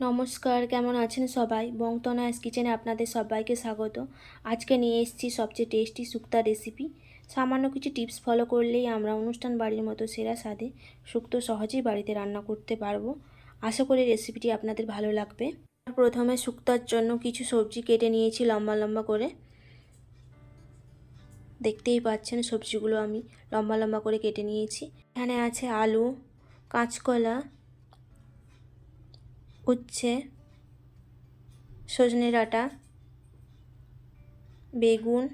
নমস্কার, কেমন আছেন সবাই? বংতনায়াস কিচেনে আপনাদের সবাইকে স্বাগত। আজকে নিয়ে এসেছি সবচেয়ে টেস্টি শুক্তা রেসিপি। সামান্য কিছু টিপস ফলো করলেই আমরা অনুষ্ঠান বাড়ির মতো সেরা স্বাদে শুক্তো সহজেই বাড়িতে রান্না করতে পারব। আশা করি রেসিপিটি আপনাদের ভালো লাগবে। প্রথমে শুক্তার জন্য কিছু সবজি কেটে নিয়েছি লম্বা লম্বা করে। দেখতেই পাচ্ছেন সবজিগুলো আমি লম্বা লম্বা করে কেটে নিয়েছি। এখানে আছে আলু, কাঁচকলা উচ্ছে সজনে ডাঁটা বেগুন,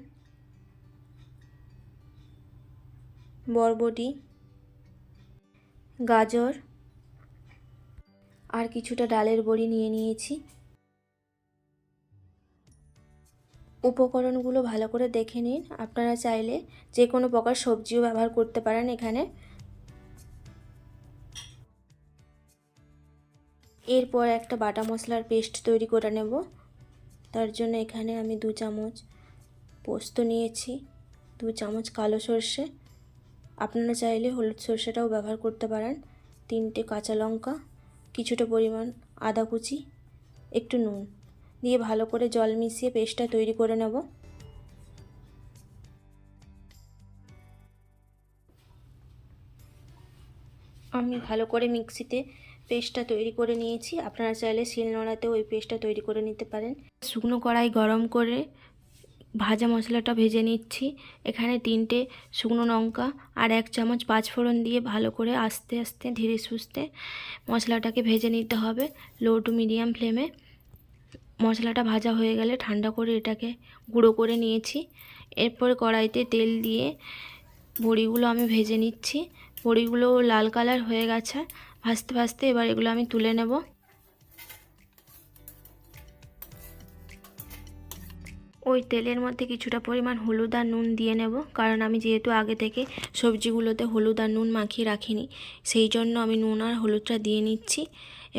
বরবটি, গাজর আর কিছুটা ডালের বড়ি নিয়ে নিয়েছি। উপকরণগুলো ভালো করে দেখে নিন। আপনারা চাইলে যে কোনো প্রকার সবজিও ব্যবহার করতে পারেন এখানে। এরপর একটা বাটা মশলার পেস্ট তৈরি করে নেব। তার জন্য এখানে আমি দু চামচ পোস্ত নিয়েছি, দু চামচ কালো সর্ষে। আপনারা চাইলে হলুদ সর্ষেটাও ব্যবহার করতে পারেন। তিনটে কাঁচা লঙ্কা, কিছুটা পরিমাণ আদা কুচি, একটু নুন দিয়ে ভালো করে জল মিশিয়ে পেস্টটা তৈরি করে নেব। আমি ভালো করে মিক্সিতে পেস্টটা তৈরি করে নিয়েছি। আপনারা চাইলে শিলনোড়াতেও ওই পেস্টটা তৈরি করে নিতে পারেন। শুকনো কড়াই গরম করে ভাজা মশলাটা ভেজে নিচ্ছি। এখানে তিনটে শুকনো লঙ্কা আর এক চামচ পাঁচফোড়ন দিয়ে ভালো করে আস্তে আস্তে ধীরে সুস্থে মশলাটাকে ভেজে নিতে হবে লো টু মিডিয়াম ফ্লেমে। মশলাটা ভাজা হয়ে গেলে ঠান্ডা করে এটাকে গুঁড়ো করে নিয়েছি। এরপর কড়াইতে তেল দিয়ে বড়িগুলো আমি ভেজে নিচ্ছি। বড়িগুলো লাল কালার হয়ে গেছে। ভাজতে ভাজতে এবার এগুলো আমি তুলে নেব। ওই তেলের মধ্যে কিছুটা পরিমাণ হলুদ আর নুন দিয়ে নেব, কারণ আমি যেহেতু আগে থেকে সবজিগুলোতে হলুদ আর নুন মাখিয়ে রাখিনি, সেই জন্য আমি নুন আর হলুদটা দিয়ে নিচ্ছি।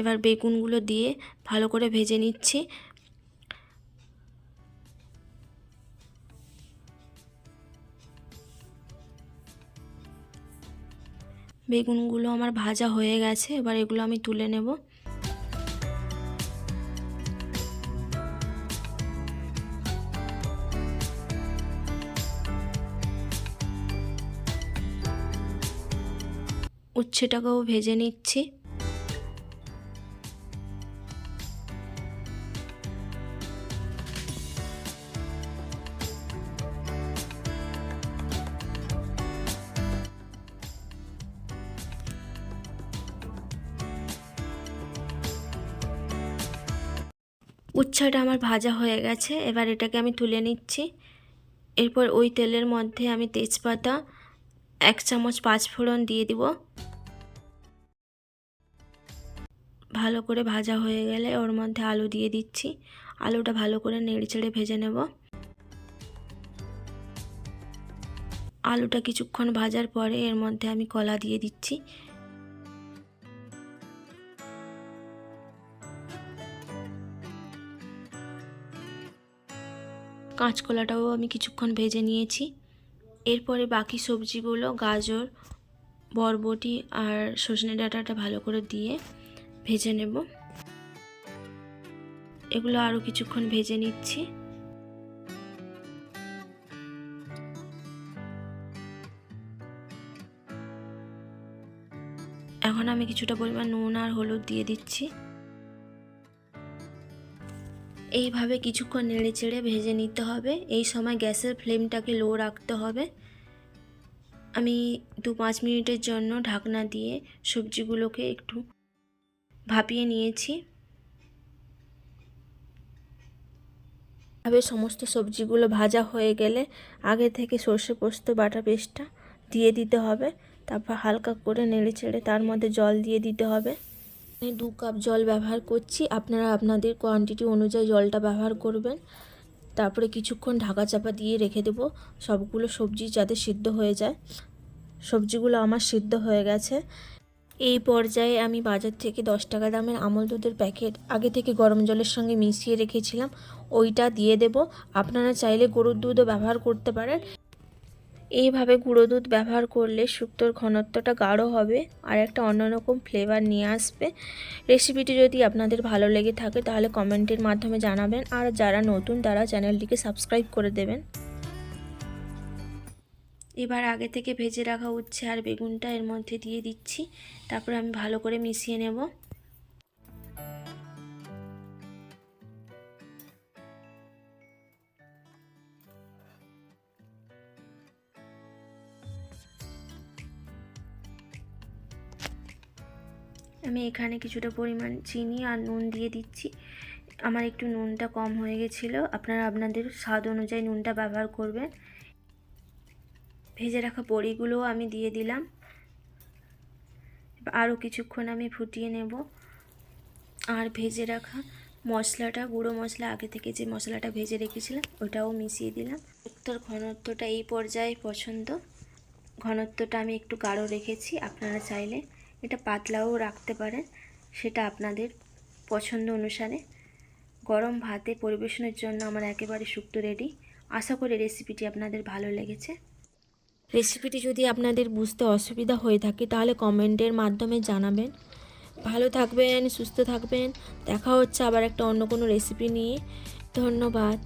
এবার বেগুনগুলো দিয়ে ভালো করে ভেজে নিচ্ছি। বেগুনগুলো আমার ভাজা হয়ে গেছে এবার এগুলো আমি তুলে নেব। উচ্ছেটাকেও ভেজে নিচ্ছি। উচ্ছাটা আমার ভাজা হয়ে গেছে। এবার এটাকে আমি তুলে নিচ্ছি। এরপর ওই তেলের মধ্যে আমি তেজপাতা এক চামচ পাঁচফোড়ন দিয়ে দিব। ভালো করে ভাজা হয়ে গেলে ওর মধ্যে আলু দিয়ে দিচ্ছি। আলুটা ভালো করে নেড়ে চেড়ে ভেজে নেব। আলুটা কিছুক্ষণ ভাজার পরে এর মধ্যে আমি কলা দিয়ে দিচ্ছি। কাঁচকলাটাও আমি কিছুক্ষণ ভেজে নিয়েছি। এরপরে বাকি সবজিগুলো, গাজর, বরবটি আর সজনে ডাঁটাটা ভালো করে দিয়ে ভেজে নেব। এগুলো আরও কিছুক্ষণ ভেজে নিচ্ছি। এখন আমি কিছুটা পরিমাণ নুন আর হলুদ দিয়ে দিচ্ছি। এইভাবে কিছুক্ষণ নেড়ে চেড়ে ভেজে নিতে হবে। এই সময় গ্যাসের ফ্লেমটাকে লো রাখতে হবে। আমি দু পাঁচ মিনিটের জন্য ঢাকনা দিয়ে সবজিগুলোকে একটু ভাপিয়ে নিয়েছি। ভাবে সমস্ত সবজিগুলো ভাজা হয়ে গেলে আগে থেকে সর্ষে পোস্ত, বাটা পেস্টটা দিয়ে দিতে হবে। তারপর হালকা করে নেড়ে চেড়ে তার মধ্যে জল দিয়ে দিতে হবে। আমি দু কাপ জল ব্যবহার করছি। আপনারা আপনাদের কোয়ান্টিটি অনুযায়ী জলটা ব্যবহার করবেন। তারপরে কিছুক্ষণ ঢাকা চাপা দিয়ে রেখে দেবো। সবগুলো সবজি যাতে সিদ্ধ হয়ে যায়। সবজিগুলো আমার সিদ্ধ হয়ে গেছে। এই পর্যায়ে আমি বাজার থেকে দশ টাকা দামের আমল দুধের প্যাকেট আগে থেকে গরম জলের সঙ্গে মিশিয়ে রেখেছিলাম। ওইটা দিয়ে দেব। আপনারা চাইলে গরুর দুধও ব্যবহার করতে পারেন। এইভাবে গুঁড়ো দুধ ব্যবহার করলে শুক্তোর ঘনত্বটা গাঢ় হবে আর একটা অন্যরকম ফ্লেভার নিয়ে আসবে। রেসিপিটি যদি আপনাদের ভালো লেগে থাকে তাহলে কমেন্টের মাধ্যমে জানাবেন আর যারা নতুন তারা চ্যানেলটিকে সাবস্ক্রাইব করে দেবেন। এবার আগে থেকে ভেজে রাখা উচ্ছে আর বেগুনটা এর মধ্যে দিয়ে দিচ্ছি। তারপর আমি ভালো করে মিশিয়ে নেব। আমি এখানে কিছুটা পরিমাণ চিনি আর নুন দিয়ে দিচ্ছি। আমার একটু নুনটা কম হয়ে গেছিল। আপনারা আপনাদের স্বাদ অনুযায়ী নুনটা ব্যবহার করবেন। ভেজে রাখা বড়িগুলোও আমি দিয়ে দিলাম। আরও কিছুক্ষণ আমি ফুটিয়ে নেব। আর ভেজে রাখা মশলাটা, গুঁড়ো মশলা, আগে থেকে যে মশলাটা ভেজে রেখেছিলাম, ওটাও মিশিয়ে দিলাম। উত্তর ঘনত্বটা এই পর্যায়ে পছন্দ। ঘনত্বটা আমি একটু গাঢ় রেখেছি। আপনারা চাইলে এটা পাতলাও রাখতে পারেন, সেটা আপনাদের পছন্দ অনুসারে। গরম ভাতে পরিবেশনের জন্য আমার একেবারে শুক্তো রেডি। আশা করি রেসিপিটি আপনাদের ভালো লেগেছে। রেসিপিটি যদি আপনাদের বুঝতে অসুবিধা হয়ে থাকে, তাহলে কমেন্টের মাধ্যমে জানাবেন। ভালো থাকবেন, সুস্থ থাকবেন। দেখা হচ্ছে আবার একটা অন্য কোনো রেসিপি নিয়ে। ধন্যবাদ।